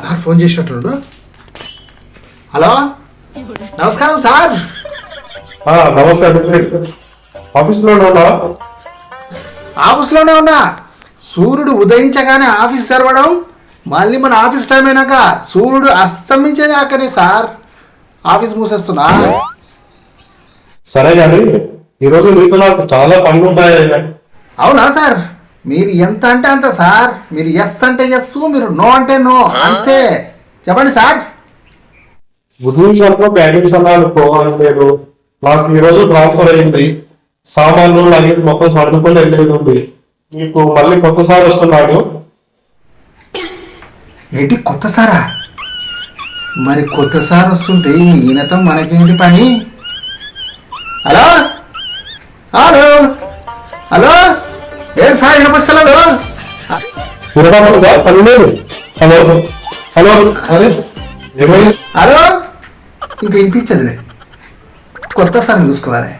Sir phone చేసినట్టు hello? నమస్కారం sir. Advocate ఆఫీస్లో ఉన్నా? ఆఫీస్లోనే ఉన్నా. సూర్యుడు ఉదయించగానే ఆఫీస్ తెరవడం మళ్ళీ మన ఆఫీస్ టైం అయినాక సూర్యుడు అస్తమించేదాకనే సార్. ఆఫీస్ మూసేస్తున్నా. సరే కానీ ఈరోజు మీతో నాకు చాలా పనులు ఉంటాయి అవునా సార్? మీరు ఎంత అంటే అంత సార్. మీరు ఎస్ అంటే ఎస్ మీరు నో అంటే నో అంతే. చెప్పండి సార్. నాకు ఈరోజు ట్రాన్స్ఫర్ అయింది. సామాన్లు లగేజ్ మొత్తం సర్దుకొని వెళ్ళేది ఉంది. నీకు మళ్ళీ కొత్త సార్ వస్తున్నాడు. ఏంటి కొత్త సారా? మరి కొత్త సార్ వస్తుంటే ఈయనతో మనకేంటి పని? హలో? హలో? హలో? సార్ వినపస్తలేదు వినపడుతుందా పని లేదు. హలో. హలో. అరే. ఏమైంది హలో ఇంకా వినిపించదులే. కొత్త సార్ చూసుకోవాలి.